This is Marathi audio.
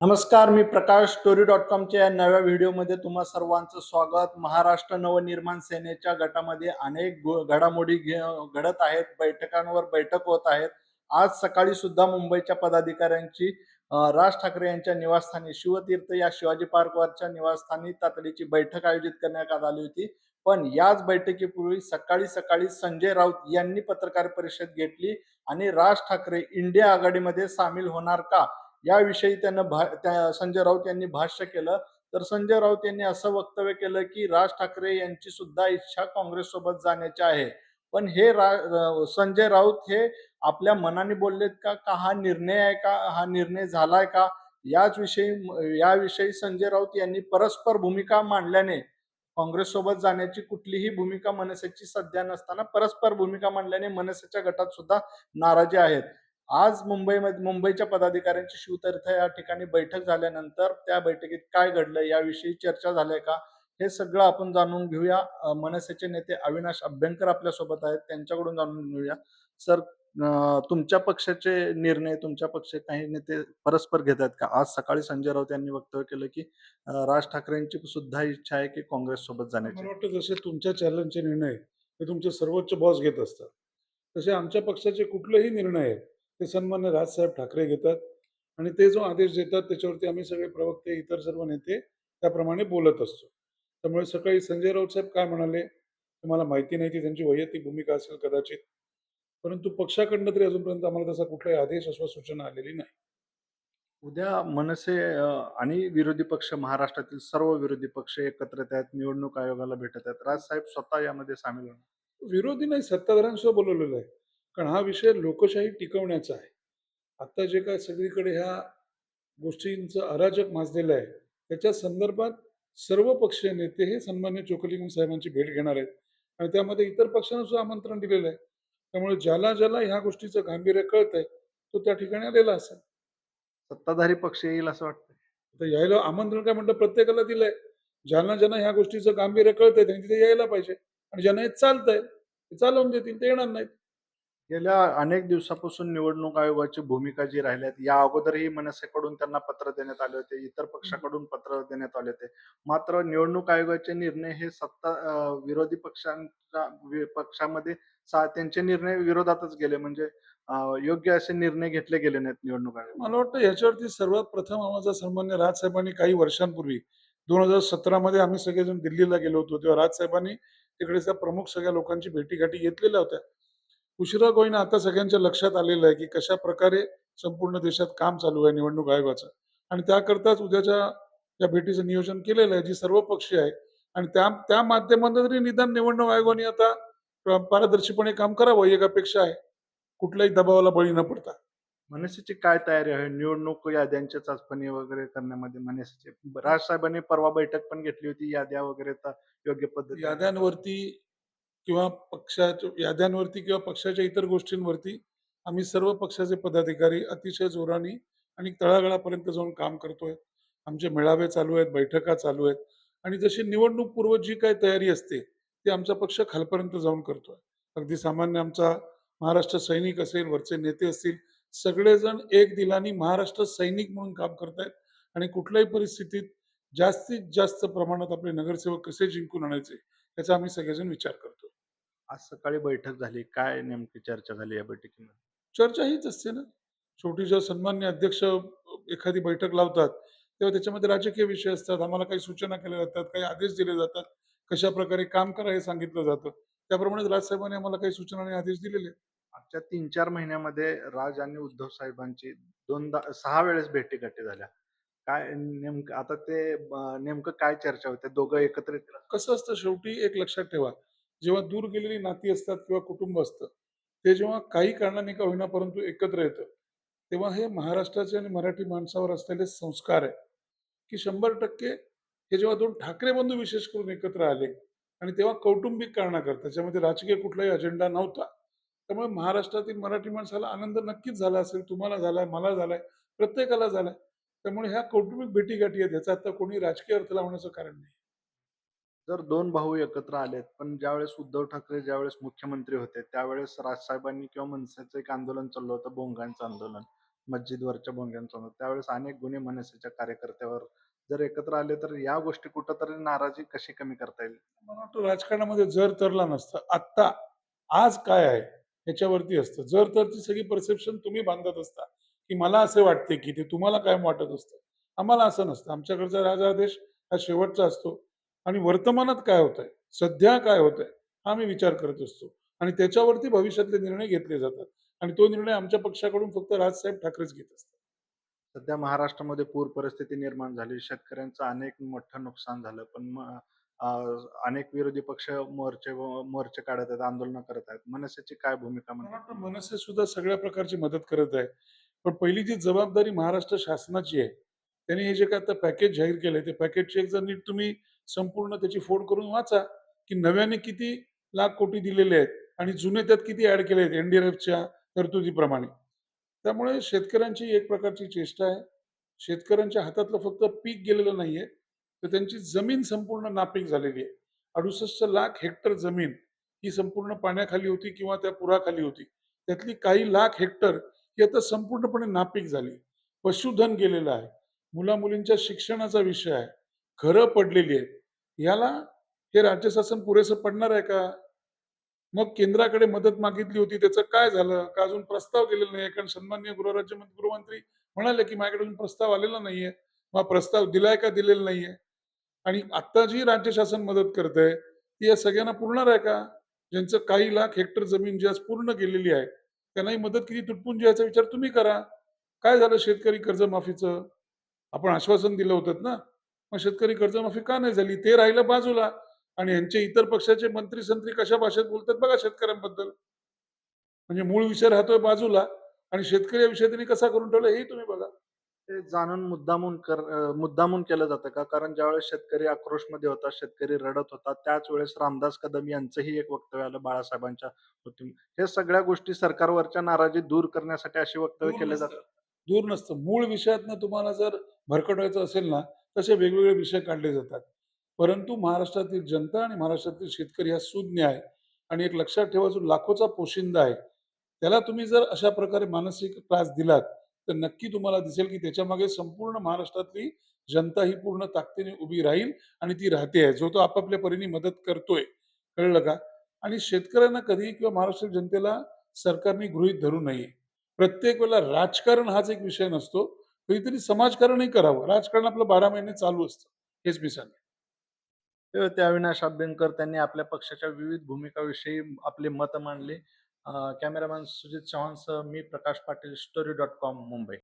नमस्कार मी प्रकाश स्टोरी डॉट कॉमच्या या नव्या व्हिडिओमध्ये तुम्हा सर्वांचं स्वागत. महाराष्ट्र नवनिर्माण सेनेच्या गटामध्ये अनेक घडामोडी घडत आहेत बैठकांवर बैठक होत आहेत. आज सकाळी सुद्धा मुंबईच्या पदाधिकाऱ्यांची राज ठाकरे यांच्या निवासस्थानी शिवतीर्थ या शिवाजी पार्कवरच्या निवासस्थानी तातडीची बैठक आयोजित करण्यात आली होती. पण याच बैठकीपूर्वी सकाळी सकाळी संजय राऊत यांनी पत्रकार परिषद घेतली आणि राज ठाकरे इंडिया आघाडीमध्ये सामील होणार का? याविषयी त्यांना भा त्या संजय राऊत यांनी भाष्य केलं. तर संजय राऊत यांनी असं वक्तव्य केलं की राज ठाकरे यांची सुद्धा इच्छा काँग्रेस सोबत जाण्याची आहे. पण हे रा संजय राऊत हे आपल्या मनाने बोललेत का? का हा निर्णय आहे का? हा निर्णय झालाय का? याच विषयी याविषयी संजय राऊत यांनी परस्पर भूमिका मांडल्याने काँग्रेस सोबत जाण्याची कुठलीही भूमिका मनसेची सध्या नसताना परस्पर भूमिका मांडल्याने मनसेच्या गटात सुद्धा नाराजी आहेत. आज मुंबईमध्ये मुंबईच्या पदाधिकाऱ्यांची शिवतीर्थ या ठिकाणी बैठक झाल्यानंतर त्या बैठकीत काय घडलं याविषयी चर्चा झाली का? हे सगळं आपण जाणून घेऊया. मनसेचे नेते अविनाश अभ्यंकर आपल्यासोबत आहेत. त्यांच्याकडून जाणून घेऊया. सर तुमच्या पक्षाचे निर्णय तुमच्या पक्ष काही नेते परस्पर घेत आहेत का? आज सकाळी संजय राऊत यांनी वक्तव्य केलं की राज ठाकरेंची सुद्धा इच्छा आहे की काँग्रेस सोबत जाण्याची. मला वाटतं जसे तुमच्या चॅलेंजचे निर्णय हे तुमचे सर्वोच्च बॉस घेत असतात. तसे आमच्या पक्षाचे कुठलेही निर्णय आहेत ते सन्मान्य राजसाहेब ठाकरे घेतात आणि ते जो आदेश देतात त्याच्यावरती आम्ही सगळे प्रवक्ते इतर सर्व नेते त्याप्रमाणे बोलत असतो. त्यामुळे सकाळी संजय राऊत साहेब काय म्हणाले तुम्हाला माहिती नाही ती त्यांची वैयक्तिक भूमिका असेल कदाचित. परंतु पक्षाकडनं तरी अजूनपर्यंत आम्हाला तसा कुठलाही आदेश अथवा सूचना आलेली नाही. उद्या मनसे आणि विरोधी पक्ष महाराष्ट्रातील सर्व विरोधी पक्ष एकत्र आहेत निवडणूक आयोगाला भेटत आहेत. राजसाहेब स्वतः यामध्ये सामील होणार. विरोधी नाही सत्ताधाऱ्यांसह बोलवलेलं आहे. कारण हा विषय लोकशाही टिकवण्याचा आहे. आता जे काय सगळीकडे ह्या गोष्टींचं अराजक माजलेलं आहे त्याच्या संदर्भात सर्व पक्षीय नेते हे सन्मान्य चोकलिंग साहेबांची भेट घेणार आहेत. आणि त्यामध्ये इतर पक्षांना सुद्धा आमंत्रण दिलेलं आहे. त्यामुळे ज्याला ज्याला ह्या गोष्टीचं गांभीर्य कळत आहे तो त्या ठिकाणी आलेला असेल. सत्ताधारी पक्ष येईल असं वाटतं तर यायला आमंत्रण काय म्हणतं प्रत्येकाला दिलंय. ज्यांना ज्यांना ह्या गोष्टीचं गांभीर्य कळतंय त्यांनी तिथे यायला पाहिजे. आणि ज्यांना हे चालतंय ते चालवून देतील ते येणार नाहीत. गेल्या अनेक दिवसापासून निवडणूक आयोगाची भूमिका जी राहिल्यात या अगोदरही मनसेकडून त्यांना पत्र देण्यात आले होते इतर पक्षाकडून पत्र देण्यात आले होते. मात्र निवडणूक आयोगाचे निर्णय हे सत्ता विरोधी पक्षांच्या पक्षामध्ये त्यांचे निर्णय विरोधातच गेले. म्हणजे योग्य असे निर्णय घेतले गेले नाहीत निवडणूक आयोग. मला वाटतं याच्यावरती सर्वात प्रथम आम्हाला सन्मान्य राजसाहेबांनी काही वर्षांपूर्वी दोन हजार सतरामध्ये आम्ही सगळेजण दिल्लीला गेलो होतो तेव्हा राजसाहेबांनी तिकडेच्या प्रमुख सगळ्या लोकांची भेटीगाठी घेतलेल्या होत्या. उशिरा होईना आता सगळ्यांच्या लक्षात आलेलं आहे की कशा प्रकारे संपूर्ण देशात काम चालू आहे निवडणूक आयोगाचं. आणि त्याकरताच उद्याच्या या भेटीचं नियोजन केलेलं आहे जी सर्व पक्षीय आहे. आणि त्या त्या माध्यमातून तरी निदान निवडणूक आयोगाने आता पारदर्शीपणे काम करावं ही एक अपेक्षा आहे. कुठल्याही दबावाला बळी न पडता. मनसेची काय तयारी आहे? निवडणूक याद्यांच्या चाचपणी वगैरे करण्यामध्ये मनसेचे राजसाहेबांनी परवा बैठक पण घेतली होती याद्या वगैरे योग्य पद्धती याद्यांवरती किंवा पक्षाच्या याद्यांवरती किंवा पक्षाच्या इतर गोष्टींवरती आम्ही सर्व पक्षाचे पदाधिकारी अतिशय जोराने आणि तळागाळापर्यंत जाऊन काम करतोय. आमचे मेळावे चालू आहेत बैठका चालू आहेत आणि जशी निवडणूक पूर्व जी काही तयारी असते ती आमचा पक्ष खालपर्यंत जाऊन करतोय. अगदी सामान्य आमचा महाराष्ट्र सैनिक असेल वरचे नेते असतील सगळेजण एक दिलानी महाराष्ट्र सैनिक म्हणून काम करतायत आणि कुठल्याही परिस्थितीत जास्तीत जास्त प्रमाणात आपले नगरसेवक कसे जिंकून आणायचे याचा आम्ही सगळेजण विचार करतो आज सकाळी बैठक झाली. काय नेमकी चर्चा झाली या बैठकीमध्ये? चर्चा हीच असते ना. शेवटी जेव्हा सन्मान्य अध्यक्ष एखादी बैठक लावतात तेव्हा त्याच्यामध्ये राजकीय विषय असतात. आम्हाला काही सूचना केल्या जातात काही आदेश दिले जातात. कशा प्रकारे काम करा हे सांगितलं जातं. त्याप्रमाणे राजसाहेबांनी आम्हाला काही सूचना आणि आदेश दिलेले. मागच्या तीन चार महिन्यामध्ये राज आणि उद्धव साहेबांची दोनदा सहा वेळेस भेटीगाठी झाल्या. काय नेमकं आता ते नेमकं काय चर्चा होते? दोघं एकत्रित कसं असतं शेवटी एक लक्षात ठेवा. जेव्हा दूर गेलेली नाती असतात किंवा कुटुंब असतं ते जेव्हा काही कारणाने का होईना परंतु एकत्र येतं तेव्हा हे महाराष्ट्राचे आणि मराठी माणसावर असलेले संस्कार आहे की शंभर टक्के हे जेव्हा दोन ठाकरे बंधू विशेष करून एकत्र आले आणि तेव्हा कौटुंबिक कारणाकरता त्याच्यामध्ये राजकीय कुठलाही अजेंडा नव्हता त्यामुळे महाराष्ट्रातील मराठी माणसाला आनंद नक्कीच झाला असेल तुम्हाला झालाय मला झालाय प्रत्येकाला झालाय त्यामुळे ह्या कौटुंबिक भेटीगाठी आहेत याचा आता कोणी राजकीय अर्थ लावण्याचं कारण नाही. जर दोन भाऊ एकत्र आलेत. पण ज्यावेळेस उद्धव ठाकरे ज्यावेळेस मुख्यमंत्री होते त्यावेळेस राजसाहेबांनी किंवा मनसेचं एक आंदोलन चाललं होतं बोंगांचं आंदोलन मस्जिदवरच्या भोंग्यांसमोर त्यावेळेस अनेक गुन्हे मनसेच्या कार्यकर्त्यावर जर एकत्र आले तर या गोष्टी कुठंतरी नाराजी कशी कमी करता येईल? मला वाटतं राजकारणामध्ये जर तरला नसतं आत्ता आज काय आहे ह्याच्यावरती असतं. जर तरची सगळी परसेप्शन तुम्ही बांधत असता की मला असे वाटते की ते तुम्हाला काय वाटत असतं. आम्हाला असं नसतं. आमच्याकडचा राजादेश हा शेवटचा असतो. आणि वर्तमानात काय होत आहे सध्या काय होत आहे हा आम्ही विचार करत असतो. आणि त्याच्यावरती भविष्यातले निर्णय घेतले जातात. आणि तो निर्णय आमच्या पक्षाकडून फक्त राजसाहेब ठाकरेच घेत असतात. सध्या महाराष्ट्रामध्ये पूर परिस्थिती निर्माण झाली. शेतकऱ्यांचं अनेक मोठं नुकसान झालं. पण म- अनेक विरोधी पक्ष मोर्चे मोर्चे काढत आहेत आंदोलन करत आहेत. मनसेची काय भूमिका वाटतं मनसे सुद्धा सगळ्या प्रकारची मदत करत आहे पण पहिली जी जबाबदारी महाराष्ट्र शासनाची आहे त्यांनी हे जे काय आता पॅकेज जाहीर केलंय ते पॅकेजची एक जर नीट तुम्ही संपूर्ण त्याची फोड करून वाचा की नव्याने किती लाख कोटी दिलेले आहेत आणि जुने त्यात किती ऍड केले आहेत एनडीआरएफच्या तरतुदीप्रमाणे. त्यामुळे शेतकऱ्यांची एक प्रकारची चेष्टा आहे. शेतकऱ्यांच्या हातातलं फक्त पीक गेलेलं नाहीये. तर त्यांची जमीन संपूर्ण नापीक झालेली आहे. अडुसष्ट लाख हेक्टर जमीन ही संपूर्ण पाण्याखाली होती किंवा त्या पुराखाली होती. त्यातली काही लाख हेक्टर ही आता संपूर्णपणे नापीक झाली. पशुधन गेलेलं आहे. मुला मुलींच्या शिक्षणाचा विषय आहे. घरं पडलेली आहेत. याला हे राज्य शासन पुरेसं पडणार आहे का? मग केंद्राकडे मदत मागितली होती त्याचं काय झालं? का अजून प्रस्ताव गेलेला नाही कारण सन्मान्य गृहराज्य गृहमंत्री म्हणाले की माझ्याकडे अजून प्रस्ताव आलेला नाहीये. मग प्रस्ताव दिलाय का दिलेला नाहीये? आणि आता जी राज्य शासन मदत करत आहे ती या सगळ्यांना पुरणार आहे का? ज्यांचं काही लाख हेक्टर जमीन जी आज पूर्ण गेलेली आहे त्यांनाही मदत किती तुटपुंजी याचा विचार तुम्ही करा. काय झालं शेतकरी कर्जमाफीचं? आपण आश्वासन दिलं होतं ना मग शेतकरी कर्जमाफी का नाही झाली? ते राहिलं बाजूला. आणि यांचे इतर पक्षाचे मंत्री संत्री कशा भाषेत बोलतात बघा शेतकऱ्यांबद्दल. म्हणजे मूळ विषय राहतोय बाजूला. आणि शेतकरी या विषय त्यांनी कसा करून ठेवला हे तुम्ही बघा. ते जाणून मुद्दामून कर मुद्दामून केलं जातं का? कारण ज्यावेळेस शेतकरी आक्रोशमध्ये होता शेतकरी रडत होता त्याच वेळेस रामदास कदम यांचंही एक वक्तव्य आलं बाळासाहेबांच्या. हे सगळ्या गोष्टी सरकारवरच्या नाराजी दूर करण्यासाठी अशी वक्तव्य केले. जातात. दूर नसतं. मूळ विषयातनं तुम्हाला जर भरकटवायचं असेल ना तसे वेगवेगळे विषय काढले जातात. परंतु महाराष्ट्रातील जनता आणि महाराष्ट्रातील शेतकरी हा सुज्ञ आहे आणि एक लक्षात ठेवा जो लाखोचा पोशिंदा आहे त्याला तुम्ही जर अशा प्रकारे मानसिक त्रास दिलात तर नक्की तुम्हाला दिसेल की त्याच्यामागे संपूर्ण महाराष्ट्रातली जनता ही पूर्ण ताकदीने उभी राहील आणि ती राहते आहे जो तो आपापल्या परीने मदत करतोय. कळलं का? आणि शेतकऱ्यांना कधी किंवा महाराष्ट्र जनतेला सरकारने गृहीत धरू नये. प्रत्येक वेळेला राजकारण हाच एक विषय नसतो. कधीतरी समाजकारणही करावं. राजकारण आपलं बारा महिने चालू असतं. हेच मी सांगेन. ते अविनाश अभ्यंकर त्यांनी आपल्या पक्षाच्या विविध भूमिकाविषयी आपले मत मांडले. कॅमेरामॅन सुजित चव्हाणसह मी Prakash Patil story dot com Mumbai.